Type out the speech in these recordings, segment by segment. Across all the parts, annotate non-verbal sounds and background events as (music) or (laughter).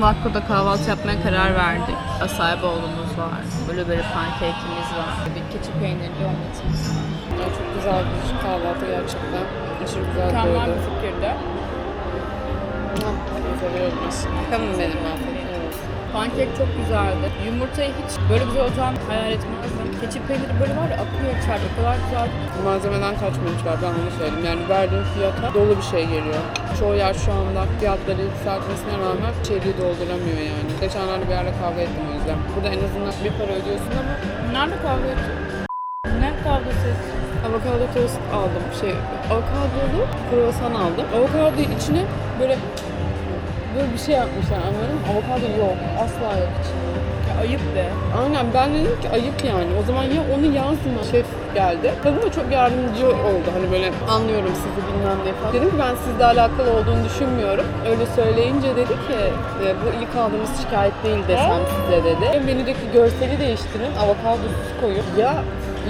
Son Vakko'da kahvaltı yapmaya karar verdik. Acai bowl'umuz var. Böyle böyle pancake'imiz var. Bir keçi peynirli omletimiz. Yani çok güzel bir kahvaltı gerçekten. Aşırı güzel Mükemmel bir fikirde. Seviyorum aslında. Bakalım benim afiyet. Pankek çok güzeldi. Yumurtayı hiç böyle güzel olacağını hayal etmezdim. Keçi peyniri böyle var ya akıyor içeride. O kadar güzel. Malzemeden kaçmamışlar ben onu söyleyeyim. Yani verdiğim fiyata dolu bir şey geliyor. Çoğu yer şu anda fiyatları yükseltmesine rağmen içeriği dolduramıyor yani. Geçenlerde bir yerde kavga ettim o yüzden. Burada en azından bir para ödüyorsun ama Nerede kavga ettin? Ne kavgası ettin? avokado tost aldım. Şey, avokadolu kruvasan aldım. Avokado içine böyle böyle bir şey yapmışlar anladın mı? Avokado yok. Asla yok içinde. Ya ayıp be. Aynen ben dedim ki ayıp yani. O zaman ya onu yazma. Şef geldi. Kadın da çok yardımcı oldu. Hani böyle anlıyorum sizi bilmem ne falan. Dedim ki ben sizle alakalı olduğunu düşünmüyorum. Öyle söyleyince dedi ki "E, bu ilk aldığımız şikayet değil desem size dedi. Menüdeki görseli değiştirin. Avokadosuz koyun. Ya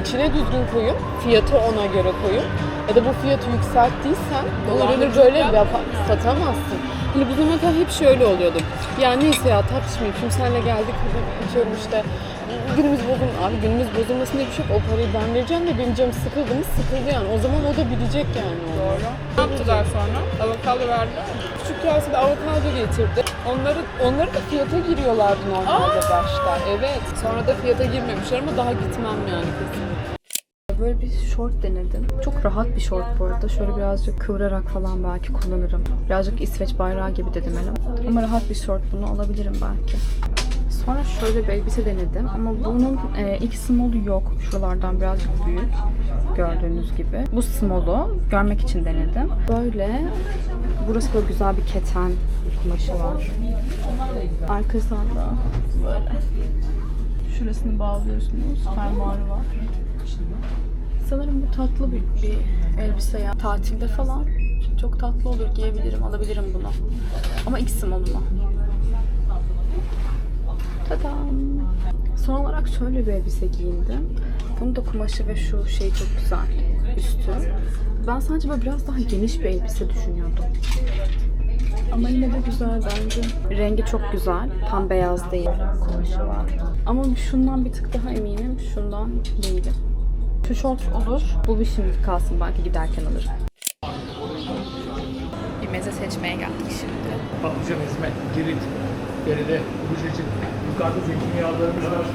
içine düzgün koyun. Fiyatı ona göre koyun. Ya da bu fiyatı yükselttiysen bu ürünü böyle yapma. yapa- satamazsın. Hani bu zamana kadar hep şöyle oluyordu. Ya neyse ya tartışmayayım. Şimdi senle geldik. içiyorum işte. Günümüz bozulma. Abi günümüz bozulmasın diye bir şey yok. O parayı ben vereceğim de benim canım sıkıldı mı sıkıldı yani. O zaman o da bilecek yani. Doğru. Ne yaptılar sonra? Avokado verdiler. Küçük kasede avokado getirdi. Onları, onları da fiyata giriyorlardı normalde başta. Evet. Sonra da fiyata girmemişler ama daha gitmem yani kesin. Böyle bir short denedim. Çok rahat bir short bu arada. Şöyle birazcık kıvırarak falan belki kullanırım. Birazcık İsveç bayrağı gibi dedim elim. Ama rahat bir short bunu alabilirim belki. Sonra şöyle bir elbise denedim ama bunun e, ilk small'u yok. Şuralardan birazcık büyük. Gördüğünüz gibi. Bu small'u görmek için denedim. Böyle burası böyle güzel bir keten kumaşı var. Arkasından da böyle. Şurasını bağlıyorsunuz. Fermuarı var. Sanırım bu tatlı bir, bir elbise ya. Tatilde falan çok tatlı olur giyebilirim, alabilirim bunu. Ama ilk small'umu. Tadam. Son olarak şöyle bir elbise giyindim. Bunun da kumaşı ve şu şey çok güzel. Üstü. Ben sadece böyle biraz daha geniş bir elbise düşünüyordum. Ama yine de güzel bence. Rengi çok güzel. Tam beyaz değil. Kumaşı var. Ama şundan bir tık daha eminim. Şundan değilim. Short olur. Bu bir şimdi kalsın belki giderken alırım. Bir meze seçmeye geldik şimdi. Patlıcan ezme, girit, geride, kuşacık, yukarıda zeytinyağlarımız var.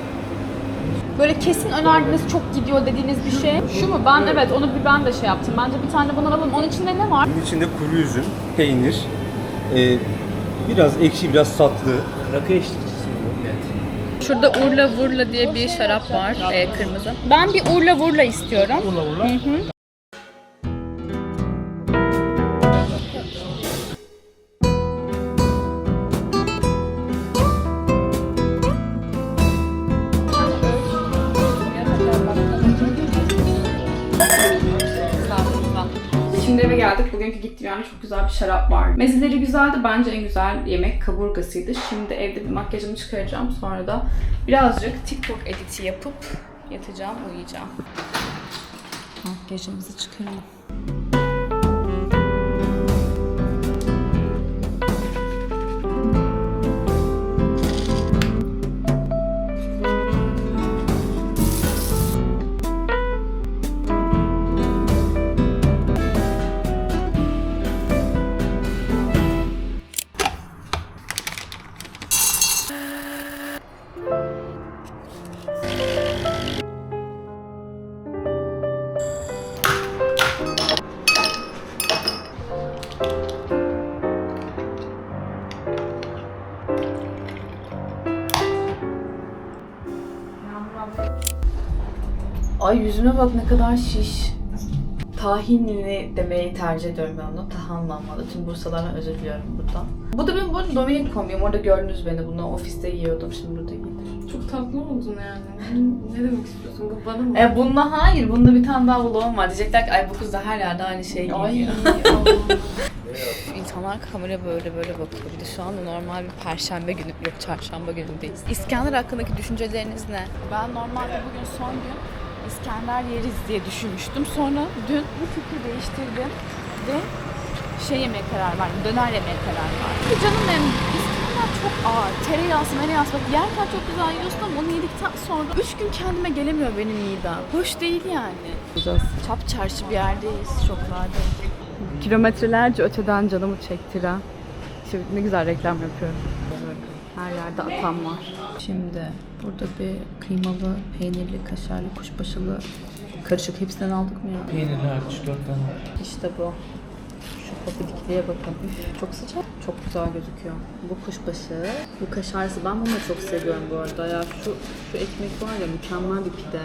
Böyle kesin önerdiğiniz çok gidiyor dediğiniz bir şey. Şu mu? Ben evet onu bir ben de şey yaptım. Bence bir tane bundan alalım. Onun içinde ne var? Bunun içinde kuru üzüm, peynir, e, biraz ekşi, biraz tatlı. Rakı. Evet. Şurada Urla Vurla diye bir şarap var. e, kırmızı. Ben bir Urla Vurla istiyorum. Urla urla. Şimdi Yerde çok güzel bir şarap var. Mezeleri güzeldi. Bence en güzel yemek kaburgasıydı. Şimdi evde bir makyajımı çıkaracağım. Sonra da birazcık TikTok editi yapıp yatacağım, uyuyacağım. Makyajımızı çıkaralım. Ay yüzüme bak ne kadar şiş. Tahinli demeyi tercih ediyorum ben onu. Tahanlanmalı. Tüm Bursalardan özür diliyorum buradan. Bu da benim bu arada Dominik kombim. Orada gördünüz beni. Bunu ofiste yiyordum. Şimdi burada giydim. Çok tatlı oldun yani. ne demek istiyorsun? Bu bana mı? E bunda hayır. Bunda bir tane daha vlogum var. Diyecekler ki ay bu kız da her yerde aynı şeyi Ay giyiyor. Allah'ım. (laughs) İnsanlar kamera böyle böyle bakıyor. Bir de şu anda normal bir perşembe günü, yok çarşamba günündeyiz. İskender hakkındaki düşünceleriniz ne? Ben normalde bugün son gün İskender yeriz diye düşünmüştüm. Sonra dün bu fikri değiştirdim ve şey yemeye karar verdim, döner yemeye karar verdim. Canım benim İskender çok ağır. Tereyağısı, mereyağısı. Bak yerken çok güzel yiyorsun ama onu yedikten sonra 3 gün kendime gelemiyor benim midem. Hoş değil yani. Çap çarşı bir yerdeyiz. Şoklarda. Kilometrelerce öteden canımı çektiren. Şimdi ne güzel reklam yapıyorum. Her yerde atam var. Şimdi burada bir kıymalı, peynirli, kaşarlı, kuşbaşılı karışık hepsinden aldık mı ya? Peynirli hariç 4 tane var. İşte bu. Şu papidikliğe bakın. Üf, çok sıcak. Çok güzel gözüküyor. Bu kuşbaşı. Bu kaşarsı. Ben bunu da çok seviyorum bu arada. Ya şu, şu ekmek var ya mükemmel bir pide.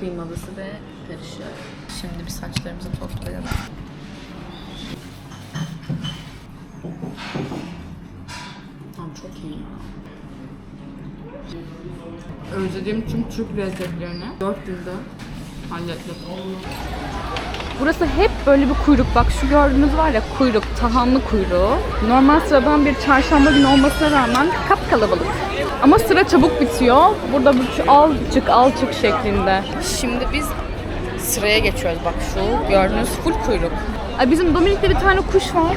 Kıymalısı ve karışık. Şimdi bir saçlarımızı toplayalım. Tamam çok iyi ya. Özlediğim tüm Türk lezzetlerini 4 günde hallettim. Burası hep böyle bir kuyruk. Bak şu gördüğünüz var ya kuyruk, tahanlı kuyruğu. Normal sıradan bir çarşamba günü olmasına rağmen kap kalabalık. Ama sıra çabuk bitiyor. Burada bir şu al çık al çık şeklinde. Şimdi biz sıraya geçiyoruz. Bak şu gördüğünüz full kuyruk. Ay bizim Dominik'te bir tane kuş var.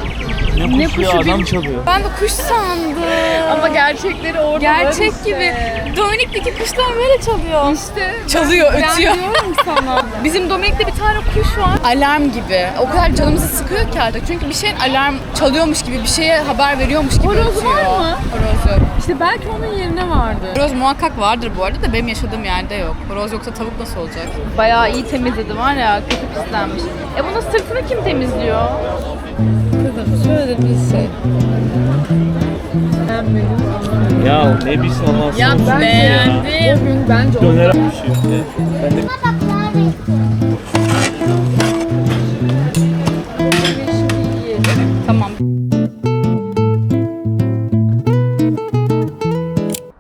Ne kuşu adam bil- çalıyor. Ben de kuş sandım. Ama gerçekleri orada Gerçek gibi. Dominik'teki kuşlar böyle çalıyor. İşte. Çalıyor, ötüyor. diyorum sana. Bizim Dominik'te bir tane kuş var. Alarm gibi. O kadar canımızı sıkıyor ki artık. Çünkü bir şeyin alarm çalıyormuş gibi, bir şeye haber veriyormuş gibi Horoz ötüyor. var mı? Horoz yok. İşte belki onun yerine vardı. Horoz muhakkak vardır bu arada da benim yaşadığım yerde yok. Horoz yoksa tavuk nasıl olacak? Bayağı iyi temizledi var ya, kötü pislenmiş. E bunun sırtını kim temizliyor? Kızım şöyle şey. Benim Ya ne biz Allah'ın Ya olsun beğendim. Bugün bence o Döner bir şey. Ben de Tamam.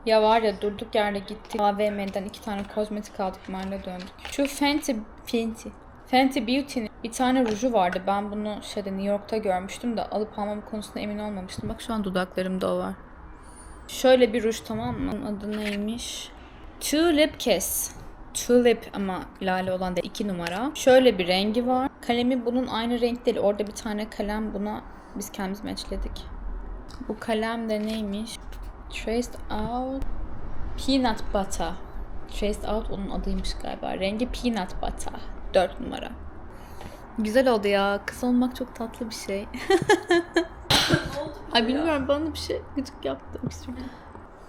Ya var ya durduk yerde gittik AVM'den iki tane kozmetik aldık Merle döndük. Şu Fenty, Fenty, Fenty Beauty'nin bir tane ruju vardı. Ben bunu şeyde New York'ta görmüştüm de alıp almam konusunda emin olmamıştım. Bak şu an dudaklarımda o var. Şöyle bir ruj tamam mı? Adı neymiş? Tulip Kiss. Tulip ama lale olan da 2 numara. Şöyle bir rengi var. Kalemi bunun aynı renk değil. Orada bir tane kalem buna biz kendimiz matchledik. Bu kalem de neymiş? Traced Out Peanut Butter. Traced Out onun adıymış galiba. Rengi Peanut Butter. 4 numara. Güzel oldu ya. Kız olmak çok tatlı bir şey. (laughs) Ay bilmiyorum bana bir şey gıcık yaptı.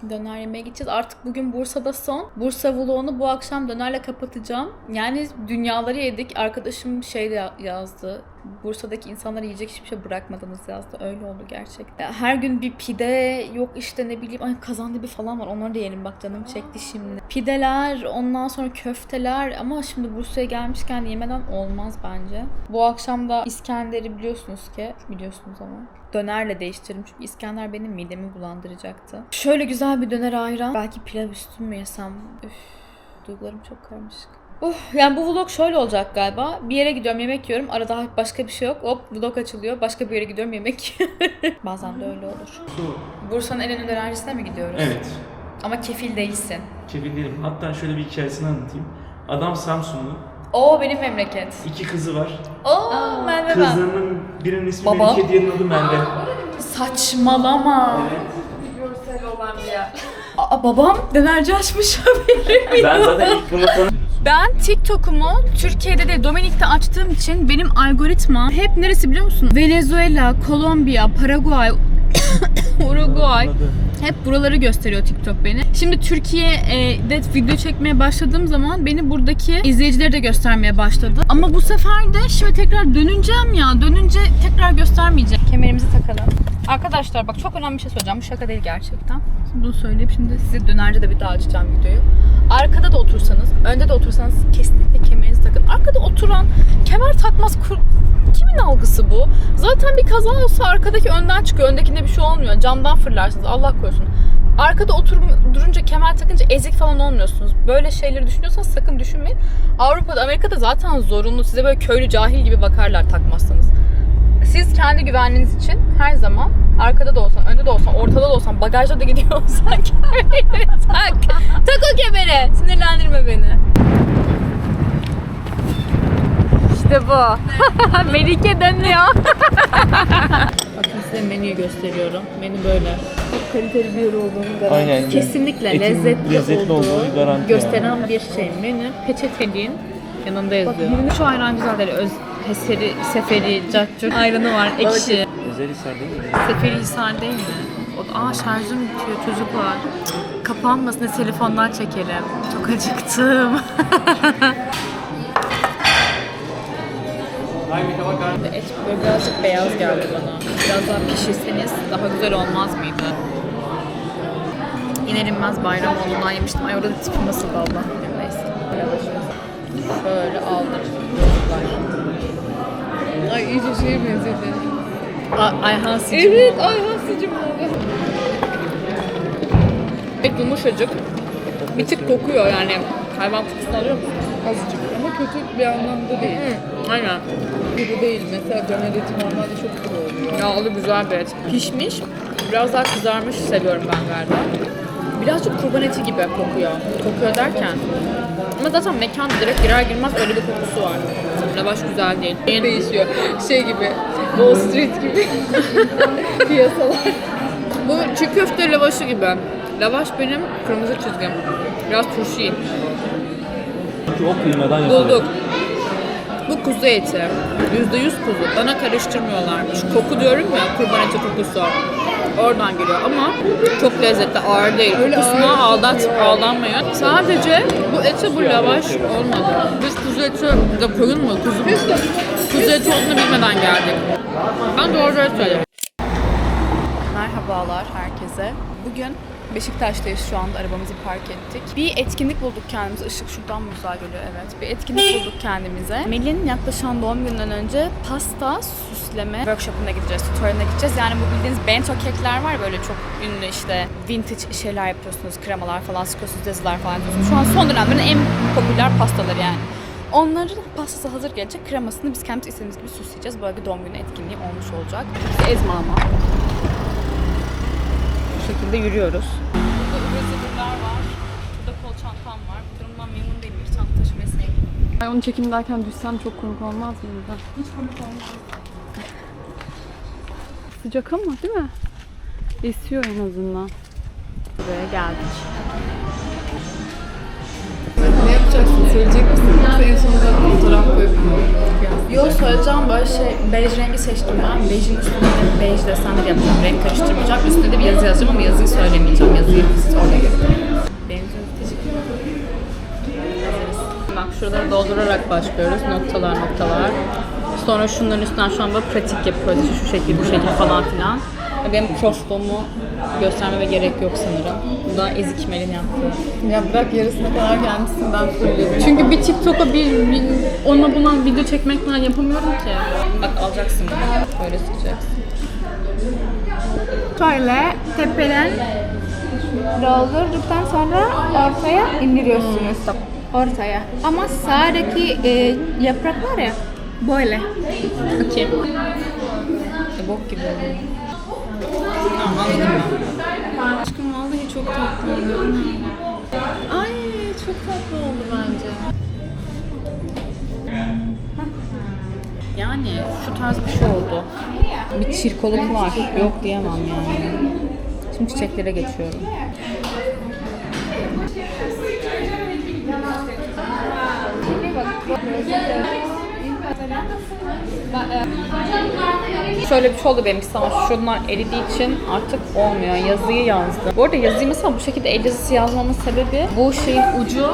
Döner yemeye gideceğiz. Artık bugün Bursa'da son. Bursa vlogunu bu akşam dönerle kapatacağım. Yani dünyaları yedik. Arkadaşım şey yazdı. Bursa'daki insanlara yiyecek hiçbir şey bırakmadınız yazdı. Öyle oldu gerçekten. Her gün bir pide yok işte ne bileyim ay kazandibi falan var. Onları da yiyelim bak canım çekti şimdi. Pideler ondan sonra köfteler ama şimdi Bursa'ya gelmişken yemeden olmaz bence. Bu akşam da İskender'i biliyorsunuz ki biliyorsunuz ama dönerle değiştirdim çünkü İskender benim midemi bulandıracaktı. Şöyle güzel bir döner ayran. Belki pilav üstü mü yesem? Üf, duygularım çok karmaşık. Uh, yani bu vlog şöyle olacak galiba. Bir yere gidiyorum yemek yiyorum. Arada başka bir şey yok. Hop vlog açılıyor. Başka bir yere gidiyorum yemek. (laughs) Bazen de öyle olur. Bursa'nın en ünlü dönercisine mi gidiyoruz? Evet. Ama kefil değilsin. Kefil değilim. Hatta şöyle bir hikayesini anlatayım. Adam Samsunlu. Oo benim memleket. iki kızı var. Oo Merve ben. Kızlarının birinin ismi Baba. Melike, diğerinin adı Merve. Saçmalama. görsel olan bir yer. Aa, babam dönerci açmış (laughs) haberim yok. Ben zaten ilk bunu tanı- Ben TikTok'umu Türkiye'de de Dominik'te açtığım için benim algoritma hep neresi biliyor musun? Venezuela, Kolombiya, Paraguay, (coughs) Uruguay. Hep buraları gösteriyor TikTok beni. Şimdi Türkiye'de video çekmeye başladığım zaman beni buradaki izleyicileri de göstermeye başladı. Ama bu sefer de şimdi tekrar döneceğim ya. Dönünce tekrar göstermeyeceğim. Kemerimizi takalım. Arkadaşlar bak çok önemli bir şey söyleyeceğim. Bu şaka değil gerçekten. Şimdi bunu söyleyip şimdi size dönerce de bir daha açacağım videoyu. Arkada da otursanız, önde de otursanız kesinlikle kemerinizi takın. Arkada oturan kemer takmaz kur... Kimin algısı bu? Zaten bir kaza olsa arkadaki önden çıkıyor. Öndekinde bir şey olmuyor. Camdan fırlarsınız. Allah korusun. Arkada otur durunca kemer takınca ezik falan olmuyorsunuz. Böyle şeyleri düşünüyorsanız sakın düşünmeyin. Avrupa'da, Amerika'da zaten zorunlu. Size böyle köylü cahil gibi bakarlar takmazsanız. Siz kendi güvenliğiniz için her zaman arkada da olsan, önde de olsan, ortada da olsan, bagajda da gidiyor olsan (laughs) tak. Tak o kemeri. Sinirlendirme beni. İşte bu. (laughs) Melike dönüyor. Bakın size menüyü gösteriyorum. Menü böyle. Çok kaliteli bir yer olduğunu garanti. Aynen. Kesinlikle Etin lezzetli, lezzetli olduğu olduğu garanti gösteren bir şey. Menü peçeteliğin yanında yazıyor. Şu ayran güzel değil. Öz, Heseri, Seferi, Caccut ayranı var. Ekşi. Özelhisar değil mi? Seferi Hisar değil mi? O, aa şarjım bitiyor çocuklar. Kapanmasın telefondan çekelim. Çok acıktım. (laughs) Et böyle birazcık beyaz geldi bana. Biraz daha pişirseniz daha güzel olmaz mıydı? İner inmez bayram olduğundan yemiştim. Ay orada tipi nasıl valla. Neyse. Şöyle aldım. Ay iyice şeye benzedi. Ayhan Sicim Evet. Ayhan sıcım oldu. Et yumuşacık. Bir tık kokuyor yani. Hayvan kokusunu alıyor musun? Azıcık. Ama kötü bir anlamda değil. Aynen. Kuru değil. Mesela döner eti normalde çok kuru oluyor. Yağlı güzel bir et. Pişmiş. Biraz daha kızarmış seviyorum ben galiba. Birazcık kurban eti gibi kokuyor. Kokuyor derken. Ama zaten mekan direkt girer girmez öyle bir kokusu var. Lavaş güzel değil. Değişiyor. Şey gibi. Wall Street gibi. (laughs) Piyasalar. Bu çiğ köfte lavaşı gibi. Lavaş benim kırmızı çizgim. Biraz turşu. Çünkü o kıymadan yapılıyor. Bulduk. Bu kuzu eti. Yüzde yüz kuzu. Bana karıştırmıyorlar. Şu koku diyorum ya kurban eti kokusu. Oradan geliyor ama çok lezzetli, ağır değil. Kokusuna aldat, aldanmayın. Sadece bu eti bu lavaş olmadı. Biz kuzu eti de koyun mu? Kuzu mu? Kuzu eti olduğunu bilmeden geldik. Ben doğruları söyleyeyim. Merhabalar herkese. Bugün Beşiktaş'tayız şu anda arabamızı park ettik. Bir etkinlik bulduk kendimize. Işık şuradan güzel geliyor evet. Bir etkinlik bulduk kendimize. Melin yaklaşan doğum gününden önce pasta süsleme workshop'una gideceğiz. Tutorial'ına gideceğiz. Yani bu bildiğiniz bento kekler var böyle çok ünlü işte vintage şeyler yapıyorsunuz. Kremalar falan sıkıyorsunuz, yazılar falan yapıyorsunuz. Şu an son dönemlerin en popüler pastaları yani. Onların pastası hazır gelecek. Kremasını biz kendimiz istediğimiz gibi süsleyeceğiz. Böyle bir doğum günü etkinliği olmuş olacak. Bizi ezme ama. Bu şekilde yürüyoruz. Burada ıvır var. Burada kol çantam var. Bu durumdan memnun değilim. Bir çanta sevmiyorum. Ay onu çekimdeyken düşsem çok komik olmaz mıydı? Hiç komik olmaz. Sıcak ama değil mi? Esiyor en azından. Buraya geldik. Yapacaksın? Söyleyecek misin? Yoksa en sonunda fotoğraf koyup mu? Yo söyleyeceğim böyle şey bej rengi seçtim ben. Bejin üstünde de bej desenleri yapacağım. Renk karıştırmayacağım. Üstüne de bir yazı yazacağım ama yazıyı söylemeyeceğim. Yazıyı. Benziyor teşekkür Hazırız. Bak şuraları doldurarak başlıyoruz. Noktalar noktalar. Sonra şunların üstünden şu an böyle pratik yapıyoruz. Şu şekil bu şekil falan filan. Benim prostomu göstermeme gerek yok sanırım. Bu da Ezik Mel'in yaptığı. Ya bırak yarısına kadar gelmişsin ben fulledim. Çünkü bir TikTok'a bir, bir ona buna video çekmekten yapamıyorum ki. Bak alacaksın bunu. Böyle sıkacaksın. Şöyle tepeden doldurduktan sonra ortaya indiriyorsunuz. Ortaya. Ama sağdaki e, yaprak var ya böyle. Okey. E, bok gibi Aşkım vallahi çok tatlı oldu. Ay çok tatlı oldu bence. Yani şu tarz bir şey oldu. Bir çirkoluk var. Yok diyemem yani. Şimdi çiçeklere geçiyorum. Şöyle bir şey oldu benimkisi ama şunlar eridiği için artık olmuyor. Yazıyı yazdı. Bu arada yazıyı mesela bu şekilde el yazısı yazmamın sebebi bu şeyin ucu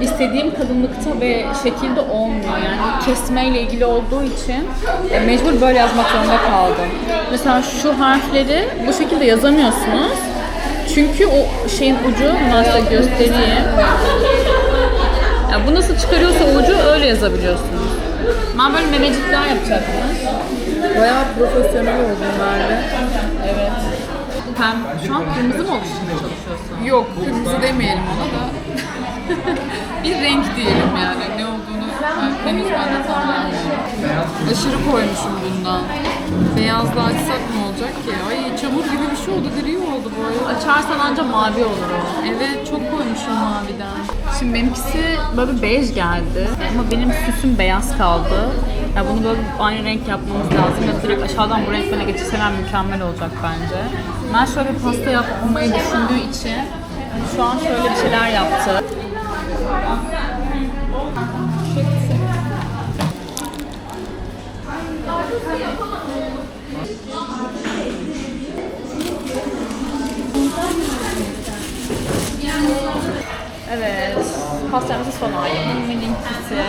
istediğim kalınlıkta ve şekilde olmuyor. Yani kesmeyle ilgili olduğu için e, mecbur böyle yazmak zorunda kaldım. Mesela şu harfleri bu şekilde yazamıyorsunuz. Çünkü o şeyin ucu nasıl göstereyim. Ya bu nasıl çıkarıyorsa ucu öyle yazabiliyorsunuz. Ben böyle memecikler yapacaktım. Bayağı profesyonel oldun Merve. Evet. Pem, şu an kırmızı mı oluşturmaya çalışıyorsun? Yok kırmızı demeyelim ona da. (laughs) bir renk diyelim yani ne henüz ben de tam bilmiyorum. Aşırı koymuşum bundan. Beyazla açsak ne olacak ki? Ay çamur gibi bir şey oldu, gri oldu bu arada. Açarsan anca mavi olur o. Evet çok koymuşum maviden. Şimdi benimkisi böyle bir bej geldi ama benim süsüm beyaz kaldı. Ya bunu böyle aynı renk yapmamız lazım ya direkt aşağıdan bu renk böyle geçirseler mükemmel olacak bence. Ben şöyle pasta yapmayı düşündüğü için şu an şöyle bir şeyler yaptı. Evet, pastamızın son hali. Mininkisi.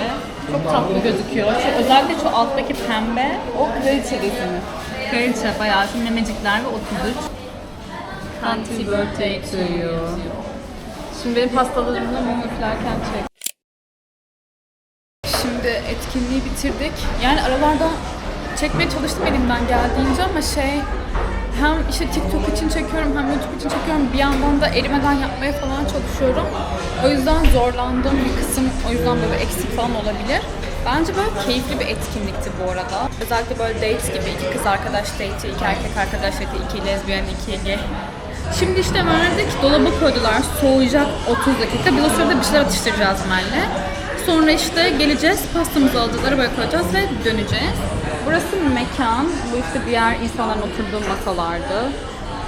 Çok tatlı gözüküyor. Şu, özellikle şu alttaki pembe, o kraliçe resmi. Kraliçe bayağı şu memecikler ve 33. Happy birthday to you. Şimdi benim pastalarımla mum üflerken çek. Şimdi etkinliği bitirdik. Yani aralarda çekmeye çalıştım elimden geldiğince ama şey hem işte TikTok için çekiyorum hem YouTube için çekiyorum. Bir yandan da erimeden yapmaya falan çalışıyorum. O yüzden zorlandığım bir kısım o yüzden böyle eksik falan olabilir. Bence böyle keyifli bir etkinlikti bu arada. Özellikle böyle date gibi iki kız arkadaş date'i, iki erkek arkadaş date'i, iki lezbiyen, iki gay. Şimdi işte verdik, dolaba koydular. Soğuyacak 30 dakika. Biz o sırada bir şeyler atıştıracağız Mel'le. Sonra işte geleceğiz, pastamızı alacağız, arabaya koyacağız ve döneceğiz. Burası mekan. Bu işte diğer insanların oturduğu masalardı.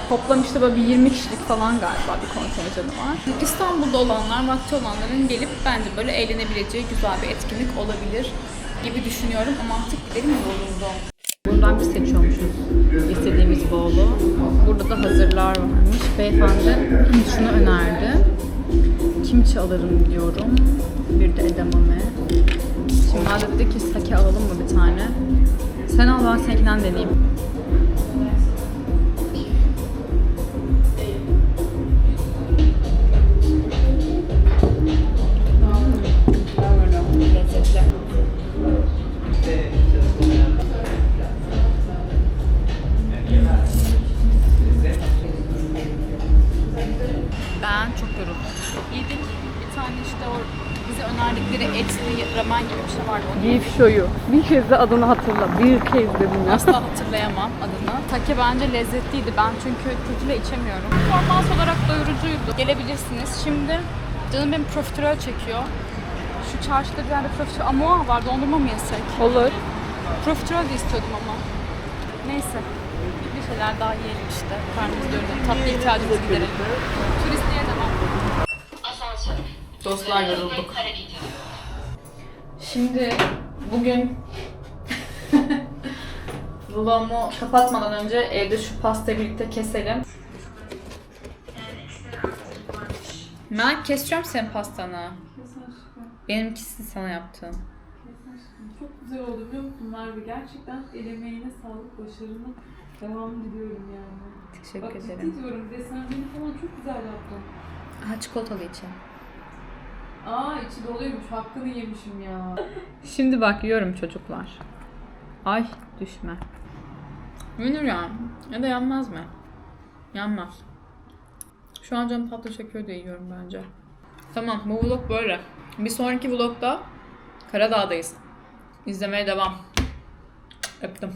Toplam işte böyle bir 20 kişilik falan galiba bir kontenjanı var. İstanbul'da olanlar, vakti olanların gelip bence böyle eğlenebileceği güzel bir etkinlik olabilir gibi düşünüyorum ama artık benim yolumda. Buradan bir seçiyormuşuz istediğimiz bowl'u. Burada da hazırlar varmış. Beyefendi şunu önerdi. Kimchi alırım diyorum. Bir de edamame. Şimdi dedi ki sake alalım mı bir tane? Sen al ben seninkinden deneyeyim. Ben çok yoruldum. Yedik. Bir tane işte o bize önerdikleri etli ramen gibi bir şey vardı. Onu Beef shoyu. Bir kez de adını hatırla. Bir kez de bunu. Asla hatırlayamam adını. Take bence lezzetliydi. Ben çünkü tekile içemiyorum. Performans olarak doyurucuydu. Gelebilirsiniz. Şimdi canım benim profiterol çekiyor. Şu çarşıda bir yerde profiterol... Ama var dondurma mı yesek? Olur. Profiterol de istiyordum ama. Neyse. Bir şeyler daha yiyelim işte. Karnımız doyurdu. Tatlı ihtiyacımızı giderelim. Turistliğe devam. Dostlar yorulduk. Şimdi bugün vlogumu kapatmadan önce evde şu pastayı birlikte keselim. Ben keseceğim senin pastanı. Benimkisi sana yaptığım. Çok güzel oldu biliyor musun Merve? Gerçekten el emeğine sağlık, başarının devamını diliyorum yani. Teşekkür Bak ederim. ciddi diyorum desenlerini falan çok güzel yaptın. Ha çikolatalı için. Aa içi doluymuş, hakkını yemişim ya. Şimdi bak yiyorum çocuklar. Ay düşme. Yenir ya. Ya da yanmaz mı? Yanmaz. Şu an canım tatlı çekiyor diye yiyorum bence. Tamam bu vlog böyle. Bir sonraki vlogda Karadağ'dayız. İzlemeye devam. Öptüm.